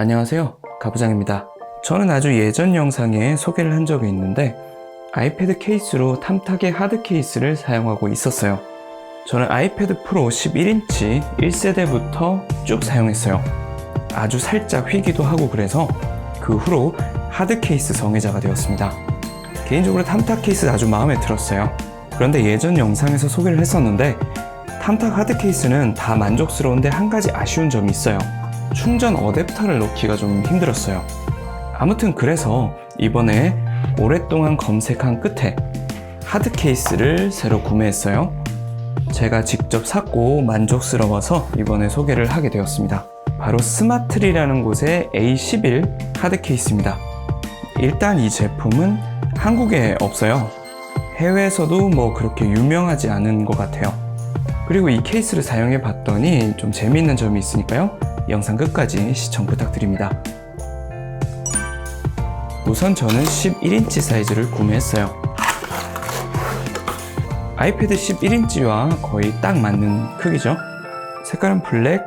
안녕하세요. 가부장입니다. 저는 아주 예전 영상에 소개를 한 적이 있는데 아이패드 케이스로 탐탁의 하드 케이스를 사용하고 있었어요. 저는 아이패드 프로 11인치 1세대부터 쭉 사용했어요. 아주 살짝 휘기도 하고 그래서 그 후로 하드 케이스 성애자가 되었습니다. 개인적으로 탐탁 케이스 아주 마음에 들었어요. 그런데 예전 영상에서 소개를 했었는데 탐탁 하드 케이스는 다 만족스러운데 한 가지 아쉬운 점이 있어요. 충전 어댑터를 넣기가 좀 힘들었어요. 아무튼 그래서 이번에 오랫동안 검색한 끝에 하드 케이스를 새로 구매했어요. 제가 직접 샀고 만족스러워서 이번에 소개를 하게 되었습니다. 바로 스마트리라는 곳의 A11 하드 케이스입니다. 일단 이 제품은 한국에 없어요. 해외에서도 뭐 그렇게 유명하지 않은 것 같아요. 그리고 이 케이스를 사용해 봤더니 좀 재미있는 점이 있으니까요. 영상 끝까지 시청 부탁드립니다. 우선 저는 11인치 사이즈를 구매했어요. 아이패드 11인치와 거의 딱 맞는 크기죠. 색깔은 블랙,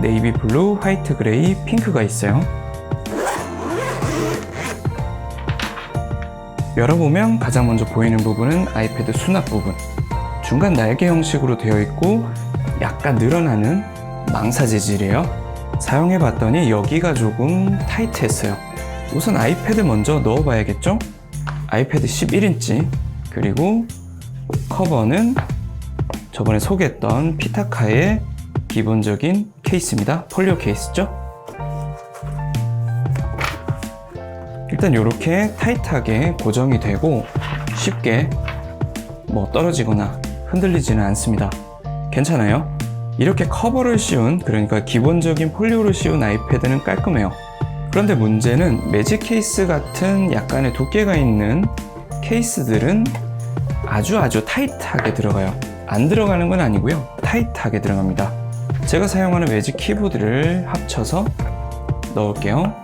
네이비 블루, 화이트 그레이, 핑크가 있어요. 열어보면 가장 먼저 보이는 부분은 아이패드 수납 부분. 중간 날개 형식으로 되어 있고 약간 늘어나는 망사 재질이에요. 사용해 봤더니 여기가 조금 타이트했어요. 우선 아이패드 먼저 넣어 봐야겠죠? 아이패드 11인치 그리고 커버는 저번에 소개했던 피타카의 기본적인 케이스입니다. 폴리오 케이스죠? 일단 이렇게 타이트하게 고정이 되고 쉽게 뭐 떨어지거나 흔들리지는 않습니다. 괜찮아요? 이렇게 커버를 씌운 그러니까 기본적인 폴리오를 씌운 아이패드는 깔끔해요. 그런데 문제는 매직 케이스 같은 약간의 두께가 있는 케이스들은 아주 아주 타이트하게 들어가요. 안 들어가는 건 아니고요. 타이트하게 들어갑니다. 제가 사용하는 매직 키보드를 합쳐서 넣을게요.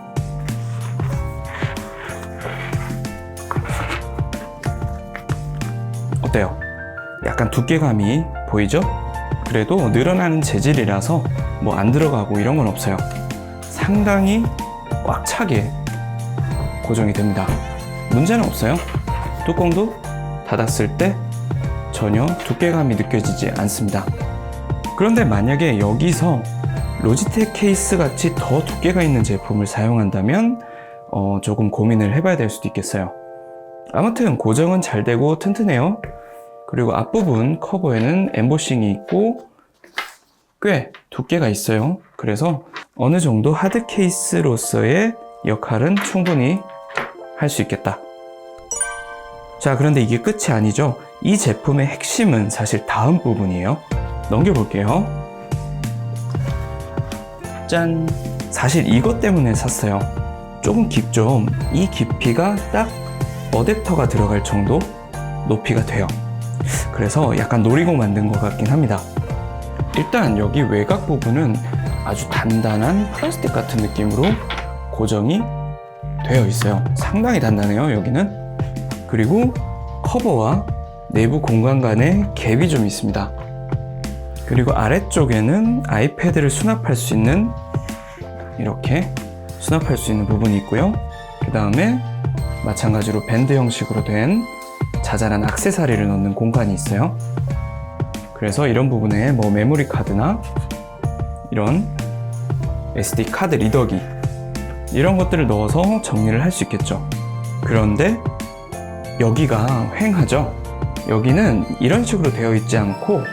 어때요? 약간 두께감이 보이죠? 그래도 늘어나는 재질이라서 뭐 안 들어가고 이런 건 없어요. 상당히 꽉 차게 고정이 됩니다. 문제는 없어요. 뚜껑도 닫았을 때 전혀 두께감이 느껴지지 않습니다. 그런데 만약에 여기서 로지텍 케이스 같이 더 두께가 있는 제품을 사용한다면 어, 조금 고민을 해봐야 될 수도 있겠어요. 아무튼 고정은 잘 되고 튼튼해요. 그리고 앞부분 커버에는 엠보싱이 있고 꽤 두께가 있어요. 그래서 어느 정도 하드 케이스로서의 역할은 충분히 할 수 있겠다. 자, 그런데 이게 끝이 아니죠. 이 제품의 핵심은 사실 다음 부분이에요. 넘겨볼게요. 짠! 사실 이것 때문에 샀어요. 조금 깊죠? 이 깊이가 딱 어댑터가 들어갈 정도 높이가 돼요. 그래서 약간 노리고 만든 것 같긴 합니다. 일단 여기 외곽 부분은 아주 단단한 플라스틱 같은 느낌으로 고정이 되어 있어요. 상당히 단단해요, 여기는. 그리고 커버와 내부 공간 간의 갭이 좀 있습니다. 그리고 아래쪽에는 아이패드를 수납할 수 있는 이렇게 수납할 수 있는 부분이 있고요. 그 다음에 마찬가지로 밴드 형식으로 된 자잘한 악세사리를 넣는 공간이 있어요. 그래서 이런 부분에 뭐 메모리 카드나 이런 SD 카드 리더기 이런 것들을 넣어서 정리를 할 수 있겠죠. 그런데 여기가 횡하죠. 여기는 이런 식으로 되어 있지 않고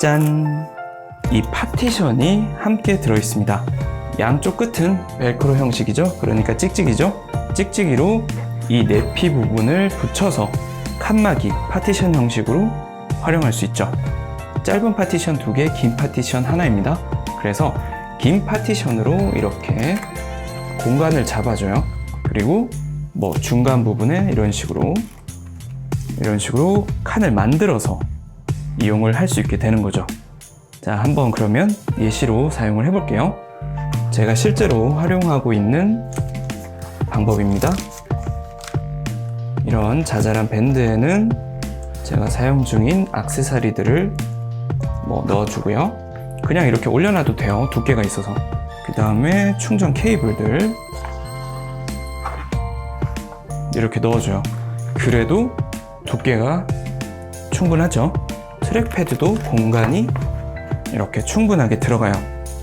짠! 이 파티션이 함께 들어 있습니다. 양쪽 끝은 벨크로 형식이죠. 그러니까 찍찍이죠. 찍찍이로 이 내피 부분을 붙여서 칸막이 파티션 형식으로 활용할 수 있죠. 짧은 파티션 두 개, 긴 파티션 하나입니다. 그래서 긴 파티션으로 이렇게 공간을 잡아줘요. 그리고 뭐 중간 부분에 이런 식으로 이런 식으로 칸을 만들어서 이용을 할 수 있게 되는 거죠. 자, 한번 그러면 예시로 사용을 해볼게요. 제가 실제로 활용하고 있는 방법입니다. 이런 자잘한 밴드에는 제가 사용 중인 악세사리들을 뭐 넣어주고요. 그냥 이렇게 올려놔도 돼요. 두께가 있어서. 그 다음에 충전 케이블들 이렇게 넣어줘요. 그래도 두께가 충분하죠. 트랙패드도 공간이 이렇게 충분하게 들어가요.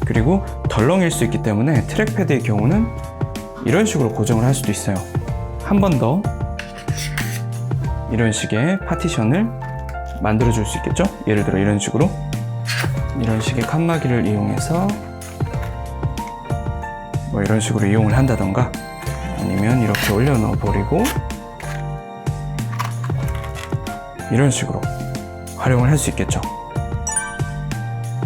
그리고 덜렁일 수 있기 때문에 트랙패드의 경우는 이런 식으로 고정을 할 수도 있어요. 한 번 더 이런 식의 파티션을 만들어 줄 수 있겠죠? 예를 들어 이런 식으로 이런 식의 칸막이를 이용해서 뭐 이런 식으로 이용을 한다던가 아니면 이렇게 올려놓아 버리고 이런 식으로 활용을 할 수 있겠죠.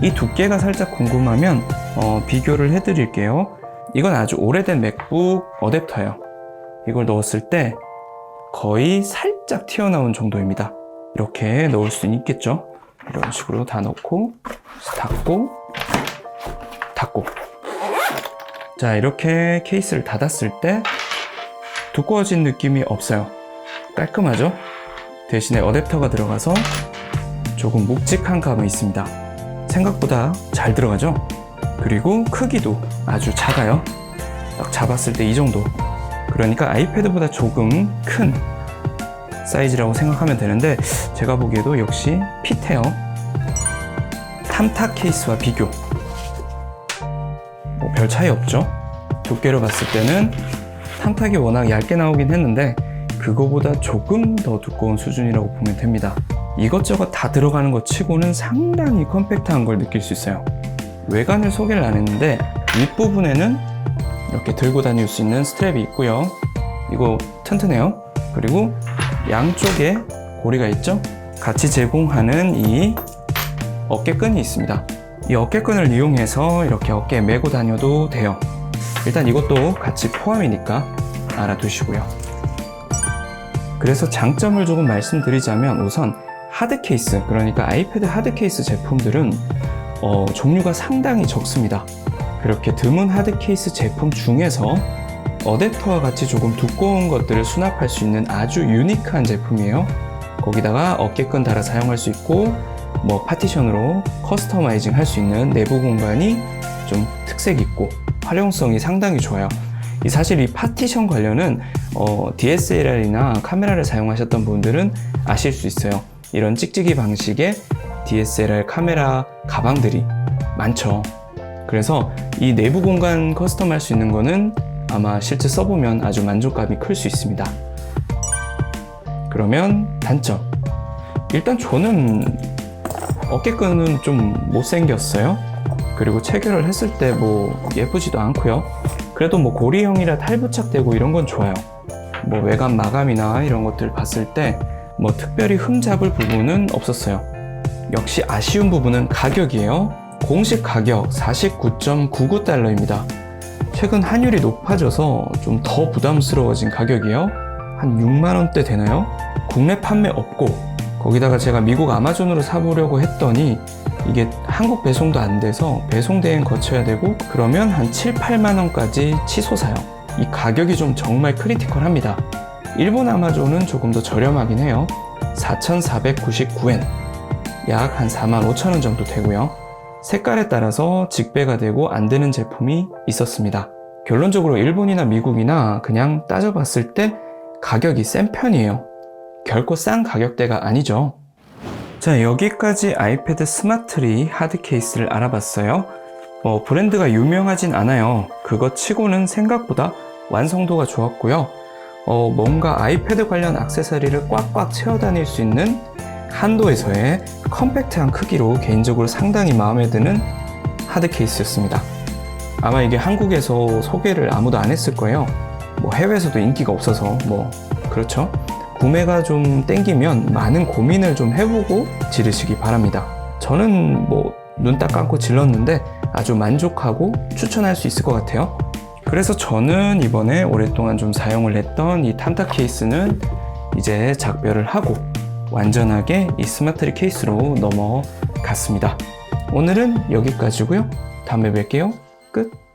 이 두께가 살짝 궁금하면 어, 비교를 해드릴게요. 이건 아주 오래된 맥북 어댑터예요. 이걸 넣었을 때 거의 살 짝 튀어나온 정도입니다. 이렇게 넣을 수 있겠죠? 이런 식으로 다 넣고 닫고 닫고 자 이렇게 케이스를 닫았을 때 두꺼워진 느낌이 없어요. 깔끔하죠? 대신에 어댑터가 들어가서 조금 묵직한 감이 있습니다. 생각보다 잘 들어가죠? 그리고 크기도 아주 작아요. 딱 잡았을 때 이 정도. 그러니까 아이패드보다 조금 큰 사이즈라고 생각하면 되는데 제가 보기에도 역시 핏해요. 탐탁 케이스와 비교. 뭐 별 차이 없죠? 두께로 봤을 때는 탐탁이 워낙 얇게 나오긴 했는데 그거보다 조금 더 두꺼운 수준이라고 보면 됩니다. 이것저것 다 들어가는 것 치고는 상당히 컴팩트한 걸 느낄 수 있어요. 외관을 소개를 안 했는데 윗부분에는 이렇게 들고 다닐 수 있는 스트랩이 있고요. 이거 튼튼해요. 그리고 양쪽에 고리가 있죠? 같이 제공하는 이 어깨끈이 있습니다. 이 어깨끈을 이용해서 이렇게 어깨에 메고 다녀도 돼요. 일단 이것도 같이 포함이니까 알아두시고요. 그래서 장점을 조금 말씀드리자면 우선 하드 케이스, 그러니까 아이패드 하드 케이스 제품들은 어, 종류가 상당히 적습니다. 그렇게 드문 하드 케이스 제품 중에서 어댑터와 같이 조금 두꺼운 것들을 수납할 수 있는 아주 유니크한 제품이에요. 거기다가 어깨끈 달아 사용할 수 있고 뭐 파티션으로 커스터마이징 할 수 있는 내부 공간이 좀 특색 있고 활용성이 상당히 좋아요. 이 사실 이 파티션 관련은 어, DSLR이나 카메라를 사용하셨던 분들은 아실 수 있어요. 이런 찍찍이 방식의 DSLR 카메라 가방들이 많죠. 그래서 이 내부 공간 커스텀 할 수 있는 거는 아마 실제 써보면 아주 만족감이 클 수 있습니다. 그러면 단점. 일단 저는 어깨끈은 좀 못생겼어요. 그리고 체결을 했을 때 뭐 예쁘지도 않고요. 그래도 뭐 고리형이라 탈부착되고 이런 건 좋아요. 뭐 외관 마감이나 이런 것들 봤을 때 뭐 특별히 흠잡을 부분은 없었어요. 역시 아쉬운 부분은 가격이에요. 공식 가격 49.99달러입니다. 최근 환율이 높아져서 좀 더 부담스러워진 가격이에요. 한 6만 원대 되나요? 국내 판매 없고, 거기다가 제가 미국 아마존으로 사보려고 했더니 이게 한국 배송도 안 돼서 배송 대행 거쳐야 되고 그러면 한 7, 8만 원까지 치솟아요. 이 가격이 좀 정말 크리티컬합니다. 일본 아마존은 조금 더 저렴하긴 해요. 4,499엔. 약 한 4만 5천 원 정도 되고요. 색깔에 따라서 직배가 되고 안 되는 제품이 있었습니다. 결론적으로 일본이나 미국이나 그냥 따져봤을 때 가격이 센 편이에요. 결코 싼 가격대가 아니죠. 자, 여기까지 아이패드 스마트리 하드 케이스를 알아봤어요. 어, 브랜드가 유명하진 않아요. 그것 치고는 생각보다 완성도가 좋았고요. 어, 뭔가 아이패드 관련 액세서리를 꽉꽉 채워 다닐 수 있는 한도에서의 컴팩트한 크기로 개인적으로 상당히 마음에 드는 하드 케이스였습니다. 아마 이게 한국에서 소개를 아무도 안 했을 거예요. 뭐 해외에서도 인기가 없어서 뭐 그렇죠. 구매가 좀 땡기면 많은 고민을 좀 해보고 지르시기 바랍니다. 저는 뭐 눈 딱 감고 질렀는데 아주 만족하고 추천할 수 있을 것 같아요. 그래서 저는 이번에 오랫동안 좀 사용을 했던 이 탐탁 케이스는 이제 작별을 하고 완전하게 이 스마트리 케이스로 넘어갔습니다. 오늘은 여기까지고요. 다음에 뵐게요. 끝.